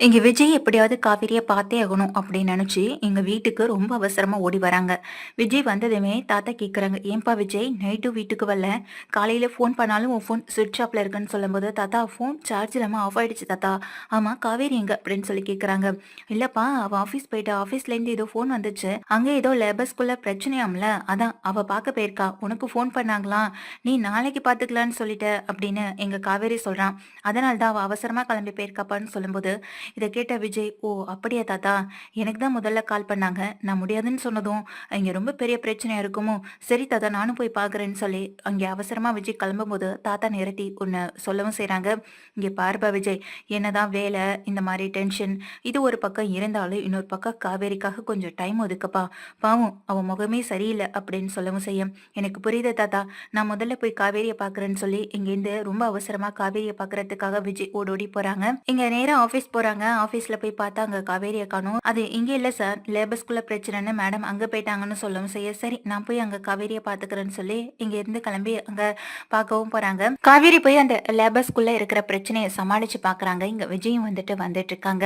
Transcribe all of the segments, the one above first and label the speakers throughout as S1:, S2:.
S1: இங்க விஜய் எப்படியாவது காவேரியை பார்த்தே ஆகணும் அப்படின்னு நினைச்சு எங்க வீட்டுக்கு ரொம்ப அவசரமா ஓடி வராங்க. விஜய் வந்ததுமே தாத்தா கேக்குறாங்க ஏன்பா விஜய் நைட்டு வீட்டுக்கு வரல? காலையில ஃபோன் பண்ணாலும் உன் ஃபோன் சுவிட்ச் ஆஃப்ல இருக்குன்னு சொல்லும்போது தாத்தா ஃபோன் சார்ஜ் இல்லாம ஆஃப் ஆயிடுச்சு தாத்தா. ஆமா காவேரி எங்க? அப்படின்னு சொல்லி கேக்குறாங்க. இல்லப்பா அவ ஆஃபீஸ் போயிட்டா ஆஃபீஸ்லேருந்து ஏதோ ஃபோன் வந்துச்சு. அங்க ஏதோ லேபர்ஸ்குள்ள பிரச்சனையாம்ல. அதான் அவ பார்க்க போயிருக்கா. உனக்கு ஃபோன் பண்ணாங்களாம் நீ நாளைக்கு பார்த்துக்கலான்னு சொல்லிட்ட அப்படின்னு எங்க காவேரி சொல்றான். அதனால தான் அவ அவசரமா கிளம்பி போயிருக்காப்பான்னு சொல்லும்போது இதை கேட்ட விஜய் ஓ அப்படியா தாத்தா எனக்கு தான் முதல்ல கால் பண்ணாங்க. நான் முடியாதுன்னு சொன்னதும் இங்கே ரொம்ப பெரிய பிரச்சனையா இருக்குமோ சரி தாத்தா நானும் போய் பார்க்குறேன்னு சொல்லி அங்கே அவசரமாக விஜய் கிளம்பும்போது தாத்தா நிறுத்தி உன்னை சொல்லவும் செய்கிறாங்க இங்கே பார்ப்பா விஜய் என்னதான் வேலை இந்த மாதிரி டென்ஷன் இது ஒரு பக்கம் இருந்தாலும் இன்னொரு பக்கம் காவேரிக்காக கொஞ்சம் டைம் ஒதுக்கப்பா. பாவம் அவன் முகமே சரியில்லை அப்படின்னு சொல்லவும் செய்யும். எனக்கு புரியுது தாத்தா நான் முதல்ல போய் காவேரியை பார்க்குறேன்னு சொல்லி இங்கேருந்து ரொம்ப அவசரமாக காவேரியை பார்க்கறதுக்காக விஜய் ஓடோடி போகிறாங்க இங்கே நேராக ஆஃபீஸ் போகிறாங்க ஆஃபீஸில் போய் பார்த்தா அங்கே காவேரியை காணும் அது இங்கே இல்லை சார். லேபர்ஸ்குள்ள பிரச்சனைன்னு மேடம் அங்கே போயிட்டாங்கன்னு சொல்லவும் செய்ய சரி நான் போய் அங்கே காவேரியை பாத்துக்கிறேன்னு சொல்லி இங்கேருந்து கிளம்பி அங்கே பார்க்கவும் போகிறாங்க காவேரி போய் அந்த லேபர்ஸ்குள்ள இருக்கிற பிரச்சனையை சமாளித்து பார்க்குறாங்க. இங்கே விஜயும் வந்துட்டு வந்துட்டு இருக்காங்க.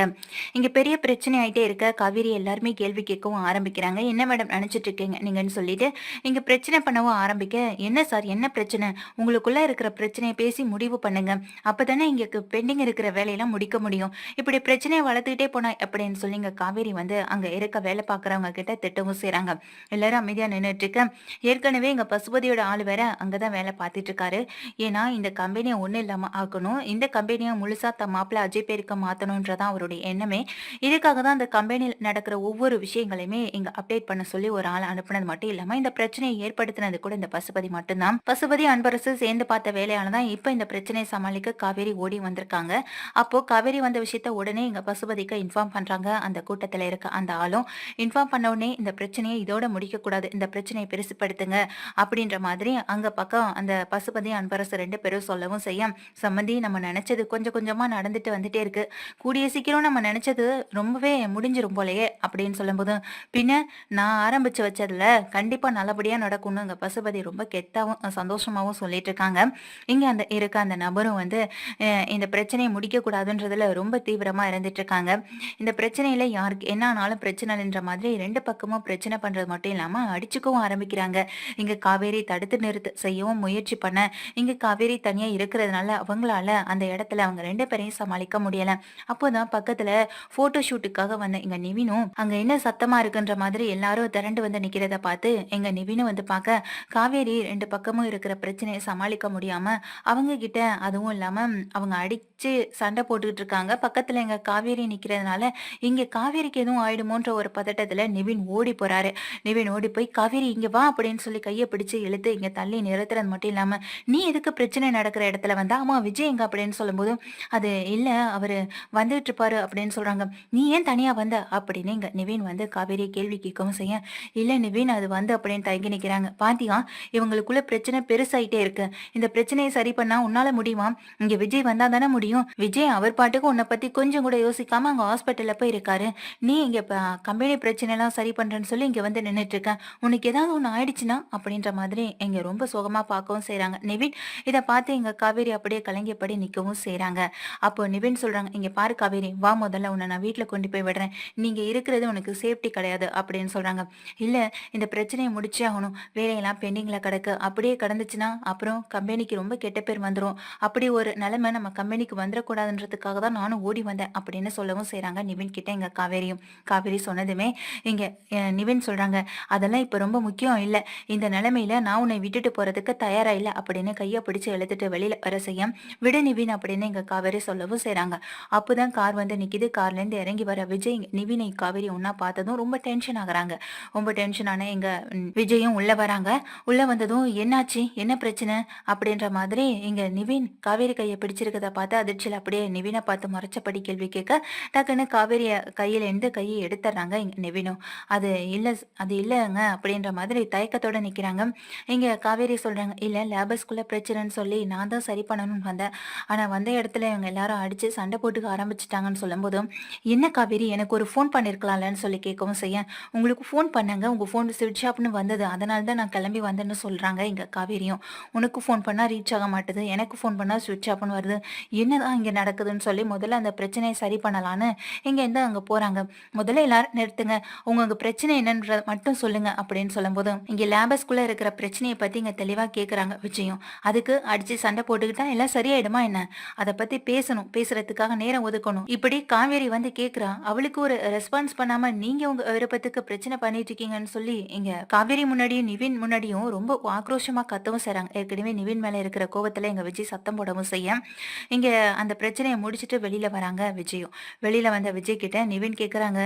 S1: இங்கே பெரிய பிரச்சனை ஆயிட்டே இருக்க காவேரி எல்லாருமே கேள்வி கேட்கவும் ஆரம்பிக்கிறாங்க. என்ன மேடம் நினச்சிட்டு இருக்கீங்க நீங்கன்னு சொல்லிட்டு இங்கே பிரச்சனை பண்ணவும் ஆரம்பிக்க என்ன சார் என்ன பிரச்சனை? உங்களுக்குள்ள இருக்கிற பிரச்சனையை பேசி முடிவு பண்ணுங்க. அப்பதானே இங்க பெண்டிங் இருக்கிற வேலையெல்லாம் முடிக்க முடியும். இப்படி பிரச்சனையை வளர்த்துக்கிட்டே போனா அப்படின்னு சொல்லி இங்க காவேரி வந்து அங்க இருக்க வேலை பாக்குறவங்க கிட்ட திட்டவும் செய்யறாங்க எல்லாரும் அமைதியா நின்றுட்டு இருக்க. ஏற்கனவே இங்க பசுபதியோட ஆள் வேற அங்கதான் வேலை பார்த்துட்டு இருக்காரு. ஏன்னா இந்த கம்பெனியை ஒன்றும் இல்லாம ஆக்கணும். இந்த கம்பெனியை முழுசா தம் மாப்பிள்ள அஜய் பேருக்கு மாத்தணும்ன்றதான் அவருடைய எண்ணமே. இதுக்காக தான் அந்த கம்பெனியில் நடக்கிற ஒவ்வொரு விஷயங்களையுமே இங்க அப்டேட் பண்ண சொல்லி ஒரு ஆள் அனுப்புனது மட்டும் இல்லாம இந்த பிரச்சனையை ஏற்படுத்தினது கூட இந்த பசுபதி மட்டும்தான். பசுபதி அன்பரசு சேர்ந்து பார்த்த வேலையால தான் இப்ப இந்த பிரச்சனையை சமாளிக்க காவேரி ஓடி வந்திருக்காங்க. அப்போ காவேரி வந்த விஷயத்த உடனே உடனே இங்கே பசுபதிக்கு இன்ஃபார்ம் பண்றாங்க. அந்த கூட்டத்துல இருக்க அந்த ஆளும் இன்ஃபார்ம் பண்ண உடனே இந்த பிரச்சனையை இதோட முடிக்க கூடாது இந்த பிரச்சனையை பெருசுப்படுத்துங்க அப்படின்ற மாதிரி அங்க பக்கம் அந்த பசுபதி அன்பரசு ரெண்டு பேரும் சொல்லவும் செய்ய சம்மந்தி நம்ம நினைச்சது கொஞ்சம் கொஞ்சமா நடந்துட்டு வந்துட்டே இருக்கு. கூடிய சீக்கிரம் நம்ம நினைச்சது ரொம்பவே முடிஞ்சிரும் போலயே அப்படின்னு சொல்லும்போது பின்ன நான் ஆரம்பிச்சு வச்சதுல கண்டிப்பா நல்லபடியா நடக்கும்னு இங்கே பசுபதி ரொம்ப கெத்தாவும் சந்தோஷமாவும் சொல்லிட்டு இருக்காங்க. இங்க அந்த இருக்க அந்த நபரும் வந்து இந்த பிரச்சனையை முடிக்க கூடாதுன்றதுல ரொம்ப தீவிரமா இருந்துட்டு இருக்காங்க இந்த பிரச்சனையில் யாருக்கு என்ன ஆனாலும் பிரச்சனைன்ற மாதிரி ரெண்டு பக்கமும் பிரச்சனை பண்ணுறது மட்டும் இல்லாமல் அடிச்சுக்கவும் ஆரம்பிக்கிறாங்க. இங்கே காவேரி தடுத்து நிறுத்த செய்யவும் முயற்சி பண்ண இங்கே காவேரி தனியாக இருக்கிறதுனால அவங்களால அந்த இடத்துல அவங்க ரெண்டு பேரையும் சமாளிக்க முடியலை. அப்போதான் பக்கத்தில் ஃபோட்டோ ஷூட்டுக்காக வந்த இங்கே நிவினும் அங்கே என்ன சத்தமாக இருக்குன்ற மாதிரி எல்லாரும் திரண்டு வந்து நிற்கிறத பார்த்து எங்கள் நிவினும் வந்து பார்க்க காவேரி ரெண்டு பக்கமும் இருக்கிற பிரச்சனையை சமாளிக்க முடியாமல் அவங்க கிட்ட அதுவும் இல்லாமல் அவங்க அடித்து சண்டை போட்டுக்கிட்டு இருக்காங்க. பக்கத்தில் எங்க காவேரி நிக்கிறதுனால இங்க காவேரிக்கு எதுவும் ஆயிடுமோன்ற ஒரு பதட்டத்துல நிவின் ஓடி போறாரு. நிவின் ஓடி போய் காவேரி இங்க வா அப்படின்னு சொல்லி கையை பிடிச்சு இழுத்து இங்க தள்ளி நிறுத்துறது மட்டும் இல்லாம நீ எதுக்கு பிரச்சனை நடக்கிற இடத்துல வந்தா? ஆமா விஜய் எங்க? அப்படின்னு சொல்லும்போது அது இல்ல அவரு வந்துட்டு இருப்பாரு அப்படின்னு சொல்றாங்க. நீ ஏன் தனியா வந்த? அப்படின்னு இங்க நிவின் வந்து காவேரியை கேள்வி கேட்கவும் செய்ய இல்ல நிவின் அது வந்து அப்படின்னு தயங்கி நிக்கிறாங்க. பாத்தியா இவங்களுக்குள்ள பிரச்சனை பெருசாயிட்டே இருக்கு. இந்த பிரச்சனையை சரி பண்ணா உன்னால முடியுமா? இங்க விஜய் வந்தா தானே முடியும். விஜய் அவர் பாட்டுக்கு உன்னை பத்தி கொஞ்சம் கொஞ்சம் கூட யோசிக்காம அங்க ஹாஸ்பிட்டல்ல போய் இருக்காரு நீ இங்க கம்பெனி பிரச்சனை எல்லாம் சரி பண்றேன்னு சொல்லி இங்க வந்து நின்னுட்டு உனக்கு ஏதாவது ஒன்று ஆயிடுச்சுன்னா அப்படின்ற மாதிரி இங்க ரொம்ப சோகமா பார்க்கவும் செய்கிறாங்க நிவின் இதை பார்த்து இங்கே காவேரி அப்படியே கலங்கியபடி நிக்கவும் செய்கிறாங்க அப்போ நிவின் சொல்றாங்க இங்க பாரு காவேரி வா முதல்ல உன்னை நான் வீட்டுல கொண்டு போய் விடுறேன். நீங்க இருக்கிறது உனக்கு சேஃப்டி கிடையாது அப்படின்னு சொல்றாங்க. இல்ல இந்த பிரச்சனையை முடிச்சே ஆகணும். வேலையெல்லாம் பெண்டிங்ல கிடக்கு. அப்படியே கிடந்துச்சுன்னா அப்புறம் கம்பெனிக்கு ரொம்ப கெட்ட பேர் வந்துடும் அப்படி ஒரு நிலைமை நம்ம கம்பெனிக்கு வந்துடக்கூடாதுன்றதுக்காக தான் நானும் ஓடி வந்தேன். அப்படின்னு சொல்லவும் செய்கிறாங்க நிவின் கிட்ட எங்கள் காவேரியும் காவேரி சொன்னதுமே இங்கே நிவின் சொல்கிறாங்க அதெல்லாம் இப்போ ரொம்ப முக்கியம் இல்லை. இந்த நிலைமையில நான் உன்னை விட்டுட்டு போகிறதுக்கு தயாராக இல்லை. அப்படின்னு கையை பிடிச்சு இழுத்துட்டு வெளியில் வர செய்ய விடு நிவின் அப்படின்னு எங்கள் காவேரி சொல்லவும் செய்றாங்க. அப்போதான் கார் வந்து நிற்கிது கார்லேருந்து இறங்கி வர விஜய் நிவினை காவேரி ஒன்றா பார்த்ததும் ரொம்ப டென்ஷன் ஆகுறாங்க. ரொம்ப டென்ஷன் ஆன எங்கள் விஜயும் உள்ளே வராங்க. உள்ளே வந்ததும் என்னாச்சு? என்ன பிரச்சனை? அப்படின்ற மாதிரி இங்கே நிவின் காவேரி கையை பிடிச்சிருக்கதை பார்த்து அதிர்ச்சியில் அப்படியே நிவினை பார்த்து மறைச்சபடி கேள்வி கேட்க டக்குன்னு காவேரிய கையில எந்த கையை எடுத்துடுறாங்க நெவினும் அது இல்ல அது இல்லைங்க அப்படின்ற மாதிரி தயக்கத்தோட நிக்கிறாங்க. இங்க காவேரி சொல்றாங்க இல்ல லேபர்ஸ்குள்ளே பிரச்சனைன்னு சொல்லி நான் தான் சரி பண்ணணும்னு வந்தேன். ஆனா வந்த இடத்துல இவங்க எல்லாரும் அடிச்சு சண்டை போட்டுக்க ஆரம்பிச்சிட்டாங்கன்னு சொல்லும்போதும் என்ன காவேரி எனக்கு ஒரு ஃபோன் பண்ணிருக்கலாம்லன்னு சொல்லி கேட்கவும் செய்ய உங்களுக்கு ஃபோன் பண்ணாங்க உங்க ஃபோன் சுவிட்ச் ஆஃப்னு வந்தது. அதனால தான் நான் கிளம்பி வந்தேன்னு சொல்றாங்க இங்க காவேரியும். உனக்கு ஃபோன் பண்ணா ரீச் ஆக மாட்டுது. எனக்கு ஃபோன் பண்ணா சுவிட்ச் ஆஃப்னு வருது. என்னதான் இங்க நடக்குதுன்னு சொல்லி முதல்ல அந்த பிரச்சனை பிரச்சனையை சரி பண்ணலான்னு இங்கேருந்து இருந்து போகிறாங்க முதல்ல எல்லாரும் நிறுத்துங்க. உங்கள் பிரச்சனை என்னன்றத மட்டும் சொல்லுங்க அப்படின்னு சொல்லும்போது இங்கே லேபஸ்குள்ளே இருக்கிற பிரச்சனையை பற்றி இங்கே தெளிவாக கேட்குறாங்க விஜயம். அதுக்கு அடித்து சண்டை போட்டுக்கிட்டா எல்லாம் சரியாயிடுமா என்ன? அதை பற்றி பேசணும். பேசுறதுக்காக நேரம் ஒதுக்கணும். இப்படி காவேரி வந்து கேட்குறா அவளுக்கு ஒரு ரெஸ்பான்ஸ் பண்ணாமல் நீங்கள் உங்கள் விருப்பத்துக்கு பிரச்சனை பண்ணிட்டு இருக்கீங்கன்னு சொல்லி இங்கே காவேரி முன்னாடியும் நிவின் முன்னாடியும் ரொம்ப ஆக்ரோஷமாக கத்தவும் செய்கிறாங்க ஏற்கனவே நிவின் மேலே இருக்கிற கோவத்தில் எங்கள் விஜய் சத்தம் போடவும் செய்ய. இங்கே அந்த பிரச்சனையை முடிச்சுட்டு வெளியில் வராங்க. விஜயும். வெளியில வந்த விஜய் கிட்ட நிவின் கேக்குறாங்க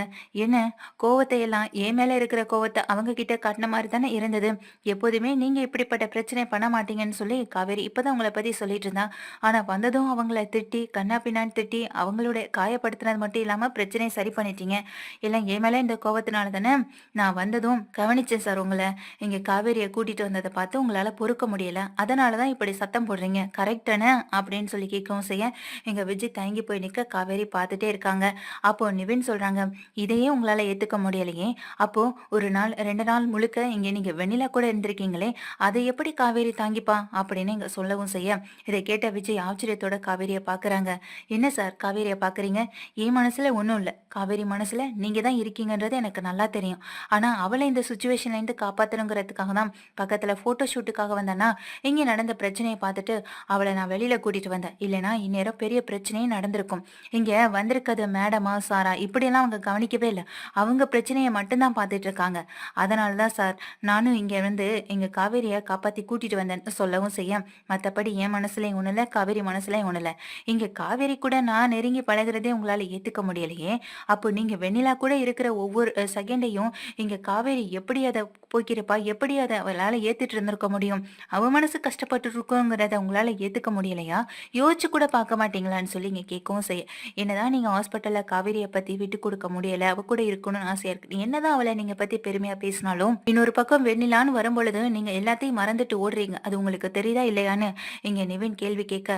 S1: என்ன? கோவத்தை எல்லாம் என் மேல இருக்கிற கோவத்தை அவங்க கிட்ட காட்டின மாதிரி தானே இருந்தது? எப்போதுமே நீங்க இப்படிப்பட்ட பிரச்சனை பண்ண மாட்டீங்கன்னு சொல்லி காவேரி இப்பதான் உங்களை பத்தி சொல்லிட்டு இருந்தான் ஆனா வந்ததும் அவங்கள திட்டி கண்ணா பின்னான்னு திட்டி அவங்களோட காயப்படுத்தினது மட்டும் இல்லாம பிரச்சனையை சரி பண்ணிட்டீங்க. எல்லாம் என் மேல இந்த கோவத்தினால தானே நான் வந்ததும் கவனிச்சேன் சார் உங்களை. இங்க காவேரியை கூட்டிட்டு வந்ததை பார்த்து உங்களால பொறுக்க முடியல. அதனாலதான் இப்படி சத்தம் போடுறீங்க. கரெக்டானே அப்படின்னு சொல்லி கேட்கவும் செய்ய எங்க விஜய் தயங்கி போய் நிக்க காவேரி பார்த்துட்டே இருக்காங்க. அப்போ நிவின் சொல்றாங்க இதையே உங்களால ஏத்துக்க முடியலையே. அப்போ ஒரு நாள் ரெண்டு நாள் முழுக்க இங்க நீங்க வெண்ணிலா கூட இருந்திருக்கீங்களே அதை எப்படி காவேரி தாங்கிப்பா? அப்படின்னு இங்க சொல்லவும் செய்ய இதை கேட்ட விஜய் ஆச்சரியத்தோட காவேரியை பாக்குறாங்க. என்ன சார் காவேரியை பாக்குறீங்க? என் மனசுல ஒண்ணும் இல்ல. காவேரி மனசுல நீங்க தான் இருக்கீங்கன்றது எனக்கு நல்லா தெரியும். ஆனா அவளை இந்த சுச்சுவேஷன்ல இருந்து காப்பாத்தணுங்கிறதுக்காக தான் பக்கத்துல போட்டோ ஷூட்டுக்காக வந்தேன்னா இங்க நடந்த பிரச்சனையை பார்த்துட்டு அவளை நான் வெளியில கூட்டிட்டு வந்தேன். இல்லைனா இந்நேரம் பெரிய பிரச்சனையும் நடந்திருக்கும். இங்க வந்திருக்கிறது மேடமா சாரா இப்படியெல்லாம் அவங்க கவனிக்கவே இல்லை. அவங்க பிரச்சனையை மட்டும்தான் பார்த்துட்டு இருக்காங்க அதனால தான் சார் நானும் இங்க வந்து எங்க காவேரியை காப்பாத்தி கூட்டிட்டு வந்தேன்னு சொல்லவும் செய்ய. மத்தபடி என் மனசுலயும் ஒண்ணு இல்லை காவேரி மனசுலயும் ஒண்ணு இல்லை இங்க காவேரி கூட நான் நெருங்கி பழகுறதே உங்களால ஏத்துக்க முடியலையே. அப்போ நீங்க வெண்ணிலா கூட இருக்கிற ஒவ்வொரு செகண்டையும் இங்க காவேரி எப்படி அதை போய்க்கிறப்பா எப்படி அதை அவளால ஏத்துட்டு இருந்திருக்க முடியும்? அவ மனசு கஷ்டப்பட்டு இருக்கோங்கிறத உங்களால ஏத்துக்க முடியலையா? யோசிச்சு கூட பார்க்க மாட்டீங்களான்னு சொல்லி இங்க கேட்கவும் செய்ய என்னதான் நீங்க ஹாஸ்பிட்டல்ல காவேரியை பத்தி விட்டு கொடுக்க முடியல அவ கூட இருக்கணும்னு ஆசையா இருக்கு. என்னதான் அவளை நீங்க பத்தி பெருமையா பேசினாலும் இன்னொரு பக்கம் வெண்ணிலான்னு வரும்பொழுது நீங்க எல்லாத்தையும் மறந்துட்டு ஓடுறீங்க. அது உங்களுக்கு தெரியுதா இல்லையான்னு இங்க நிவின் கேள்வி கேட்க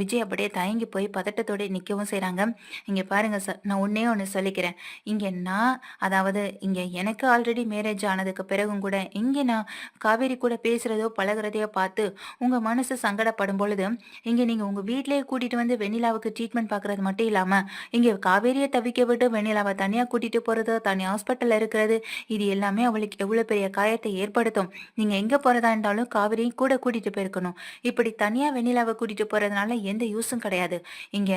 S1: விஜய் அப்படியே தயங்கி போய் பதட்டத்தோட நிற்கவும் செய்கிறாங்க இங்க பாருங்க சார் நான் ஒன்றே ஒன்னு சொல்லிக்கிறேன். இங்க நான் அதாவது இங்க எனக்கு ஆல்ரெடி மேரேஜ் ஆனதுக்கு பிறகும் கூட இங்க நான் காவேரி கூட பேசுறதோ பழகுறதையோ பார்த்து உங்க மனசு சங்கடப்படும் பொழுது இங்க நீங்க உங்க வீட்லயே கூட்டிட்டு வந்து வெண்ணிலாவுக்கு ட்ரீட்மெண்ட் பாக்குறது மட்டும் இல்லாம இங்க காவேரியை தவிக்க விட்டு வெண்ணிலாவை தனியா கூட்டிட்டு போறது தனி ஹாஸ்பிட்டலில் இருக்கிறது இது எல்லாமே அவளுக்கு எவ்வளவு பெரிய காயத்தை ஏற்படுத்தும். நீங்க எங்க போறதா இருந்தாலும் காவேரியும் கூட கூட்டிட்டு போயிருக்கணும். இப்படி தனியா வெண்ணிலாவை கூட்டிட்டு போறதுனால எந்த யூஸும் கிடையாது. இங்க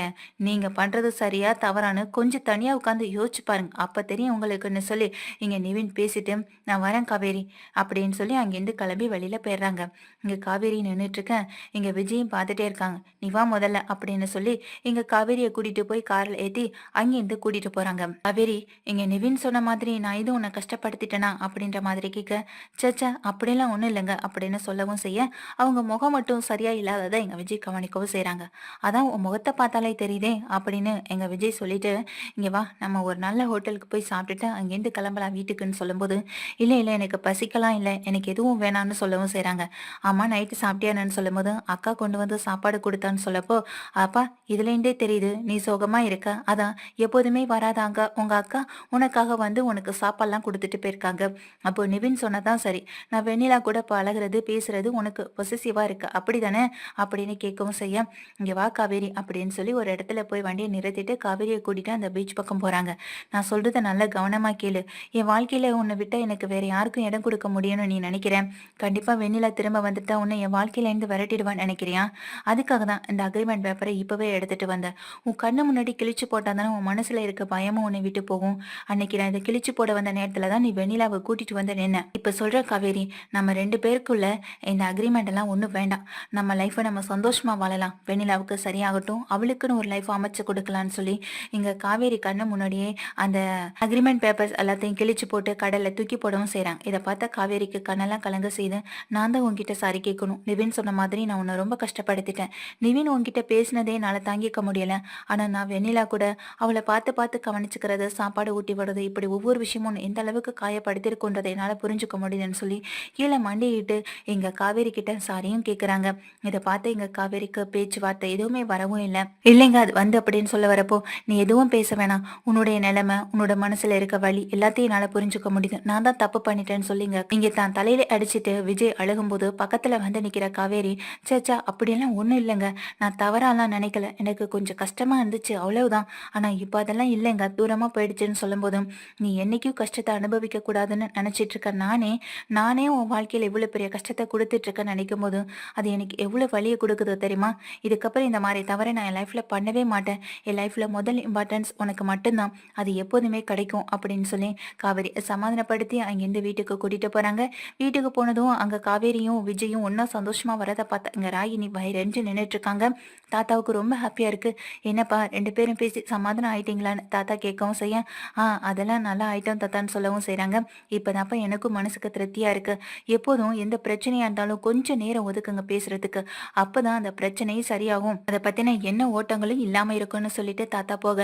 S1: நீங்க பண்றது சரியா தவறான்னு கொஞ்சம் தனியா உட்காந்து யோசிச்சு பாருங்க. அப்ப தெரியும் உங்களுக்குன்னு சொல்லி இங்க நிவின் பேசிட்டு நான் வரேன் காவேரி அப்படின்னு சொல்லி அங்கிருந்து கிளம்பி வெளியில போயிடுறாங்க. இங்க காவேரி நின்றுட்டு இருக்கேன். இங்க விஜயும் பார்த்துட்டே இருக்காங்க. நீ வா முதல்ல அப்படின்னு சொல்லி இங்க காவேரியை கூட்டிட்டு போய் கார்ல ஏத்தி அங்கிருந்து கூட்டிட்டு போறாங்க. காவேரி இங்க நிவின் சொன்ன மாதிரி நான் எதுவும் உன்னை கஷ்டப்படுத்திட்டேனா? அப்படின்ற மாதிரி கேட்க சச்சா அப்படிலாம் ஒண்ணும் இல்லைங்க அப்படின்னு சொல்லவும் செய்ய அவங்க முகம் மட்டும் சரியா இல்லாததை எங்க விஜய் கவனிக்கவும் செய்யறாங்க அதான் உன் முகத்தை பார்த்தாலே தெரியுதே அப்படின்னு எங்க விஜய் சொல்லிட்டு இங்க வா நம்ம ஒரு நல்ல ஹோட்டலுக்கு போய் சாப்பிட்டுட்டு அங்கேருந்து கிளம்பலாம் வீட்டுக்குன்னு சொல்லும்போது இல்லை இல்லை எனக்கு பசிக்கலாம் இல்லை எனக்கு எதுவும் வேணாம்னு சொல்லவும் செய்யறாங்க ஆமா நைட்டு சாப்பிட்டியானு சொல்லும்போது அக்கா கொண்டு வந்து சாப்பாடு கொடுத்தான்னு சொல்லப்போ அப்பா இதுலேருந்தே தெரியுது நீ சோகமா இருக்க. அதான் எப்போதுமே வராதாங்க. உங்க அக்கா உனக்காக வந்து உனக்கு சாப்பாடெல்லாம் கொடுத்துட்டு போயிருக்காங்க. அப்போ நிவின் சொன்னதான் சரி. நான் வெண்ணிலா கூட பழகுறது பேசுறது உனக்கு பொசிசிவா இருக்கு. அப்படிதானே? அப்படின்னு கேட்கவும் செய்ய இங்க வா காவேரி அப்படின்னு சொல்லி ஒரு இடத்துல போய் வண்டியை நிறுத்திட்டு காவேரியை கூட்டிட்டு அந்த பீச் பக்கம் போறாங்க. நான் சொல்றதை நல்ல கவனமா கேளு. என் வாழ்க்கையில உன்னை விட்டா எனக்கு வேற யாருக்கும் இடம் கொடுக்க முடியும்னு நீ நினைக்கிறேன். கண்டிப்பா வெண்ணிலா திரும்ப வந்துட்டா உன்னை என் வாழ்க்கையில இருந்து விரட்டிடுவான்னு நினைக்கிறியா? அதுக்காக தான் இந்த அக்ரிமெண்ட் பேப்பரை இப்பவே எடுத்துட்டு வந்தேன். உன் கண்ணு முன்னாடி கிழிச்சு போட்டால் தானே உன் மனசுல இருக்க பயமும் உன்னை விட்டு போகும். அன்னைக்கு நான் இதை கிழிச்சு போட வந்த நேரத்துல தான் நீ வெண்ணிலாவை கூட்டிட்டு வந்து நின்ன. இப்ப சொல்ற காவேரி நம்ம ரெண்டு பேருக்குள்ள இந்த அக்ரிமெண்ட் எல்லாம் ஒன்றும் வேண்டாம். நம்ம லைஃப்பை நம்ம சந்தோஷமா வாழலாம். வெண்ணிலாவுக்கு சரியாகட்டும். அவளுக்குன்னு ஒரு லைஃப் அமைச்சு கொடுக்கலாம்னு சொல்லி இங்க காவேரி கண்ணு முன்னாடியே அந்த அக்ரிமெண்ட் பேப்பர்ஸ் எல்லாத்தையும் கிழிச்சு போட்டு கடல்ல தூக்கி போடவும் செய்கிறாங்க இதை பார்த்தா காவேரிக்கு கண்ணெல்லாம் கலங்க செய்து நான் தான் உங்ககிட்ட சாரி கேட்கணும். நிவின் சொன்ன மாதிரி நான் உன்னை ரொம்ப கஷ்டப்படுத்திட்டேன். நிவின் உன்கிட்ட பேசினதே என்னால் தாங்கிக்க முடியல. ஆனா நான் வெண்ணிலா கூட அவளை பார்த்து பார்த்து கவனிச்சுக்கிறது சாப்பாடு ஊட்டி விடுறது இப்படி ஒவ்வொரு விஷயமும் எந்த அளவுக்கு காயப்படுத்திருக்குன்றதை என்னால் புரிஞ்சுக்க முடியுதுன்னு சொல்லி கீழே மண்டிட்டு எங்கள் காவேரி கிட்ட சாரியும் கேட்குறாங்க இதை பார்த்து எங்கள் காவேரிக்கு பேச்சுவார்த்தை எதுவுமே வரவும் இல்லை. இல்லைங்க அது வந்து அப்படின்னு சொல்ல வரப்போ நீ எதுவும் பேச வேணாம். உன்னுடைய நிலைமை உன்னோட மனசில் இருக்க வழி எல்லாத்தையும் என்னால் புரிஞ்சுக்க முடியுது. நான் தான் தப்பு பண்ணிட்டேன்னு சொல்லிங்க. இங்கே தான் தலையில அடிச்சிட்டு விஜய் அழுகும்போது பக்கத்தில் வந்து நிற்கிற காவேரி சேச்சா அப்படியெல்லாம் ஒன்றும் இல்லைங்க. நான் தவறாலாம் நினைக்கல. எனக்கு கொஞ்சம் கஷ்டமாக இருந்து இருந்துச்சு அவ்வளவுதான். ஆனா இப்போ அதெல்லாம் இல்லைங்க. தூரமா போயிடுச்சுன்னு சொல்லும்போதும் நீ என்னைக்கும் கஷ்டத்தை அனுபவிக்க கூடாதுன்னு நினைச்சிட்டு இருக்க நானே நானே உன் வாழ்க்கையில இவ்வளோ பெரிய கஷ்டத்தை கொடுத்துட்டு இருக்கேன்னு நினைக்கும் போது அது எனக்கு எவ்வளவு வழியை கொடுக்குதோ தெரியுமா? இதுக்கப்புறம் இந்த மாதிரி தவறை நான் என் லைஃப்ல பண்ணவே மாட்டேன். என் லைஃப்ல முதல் இம்பார்ட்டன்ஸ் உனக்கு மட்டும்தான். அது எப்போதுமே கிடைக்கும் அப்படின்னு சொல்லி காவேரி சமாதானப்படுத்தி அங்கேருந்து வீட்டுக்கு கூட்டிட்டு போறாங்க. வீட்டுக்கு போனதும் அங்க காவேரியும் விஜயும் ஒன்றா சந்தோஷமா வரதை பார்த்தா இங்க ராகினி வயிறென்று நின்றுட்டு இருக்காங்க தாத்தாவுக்கு ரொம்ப ஹாப்பியா இருக்கு. என்னப்பா ரெண்டு பேரும் பேசி சமாதானம் ஆயிட்டீங்களான்னு தாத்தா கேட்கவும் செய்ய ஆ அதெல்லாம் நல்லா ஆயிட்டோம் தாத்தான்னு சொல்லவும் செய்றாங்க. இப்போதான்ப்பா எனக்கும் மனசுக்கு திருப்தியா இருக்கு. எப்போதும் எந்த பிரச்சனையா இருந்தாலும் கொஞ்சம் நேரம் ஒதுக்குங்க பேசுறதுக்கு. அப்பதான் அந்த பிரச்சனையும் சரியாகும். அதை பத்தின என்ன ஓட்டங்களும் இல்லாம இருக்கும்னு சொல்லிட்டு தாத்தா போக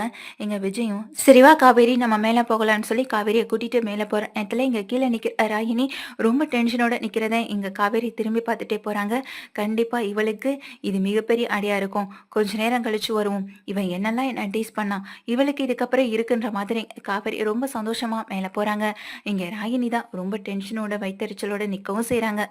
S1: எங்க விஜயும் சரிவா காவேரி நம்ம மேல போகலான்னு சொல்லி காவேரியை கூட்டிட்டு மேல போற நேரத்துல இங்க கீழே நிக்கிற ராகினி ரொம்ப டென்ஷனோட நிக்கிறத இங்க காவேரி திரும்பி பார்த்துட்டே போறாங்க. கண்டிப்பா இவளுக்கு இது மிகப்பெரிய அடியா இருக்கும். கொஞ்ச நேரம் கழிச்சு வருவோம். இவன் என்னெல்லாம் என்ன டீஸ் பண்ணான் இவளுக்கு இதுக்கப்புறம் இருக்குன்ற மாதிரி காவேரி ரொம்ப சந்தோஷமா மேல போறாங்க. இங்க ராகினி தான் ரொம்ப டென்ஷனோட வைத்தறிச்சலோட நிக்கவும் செய்கிறாங்க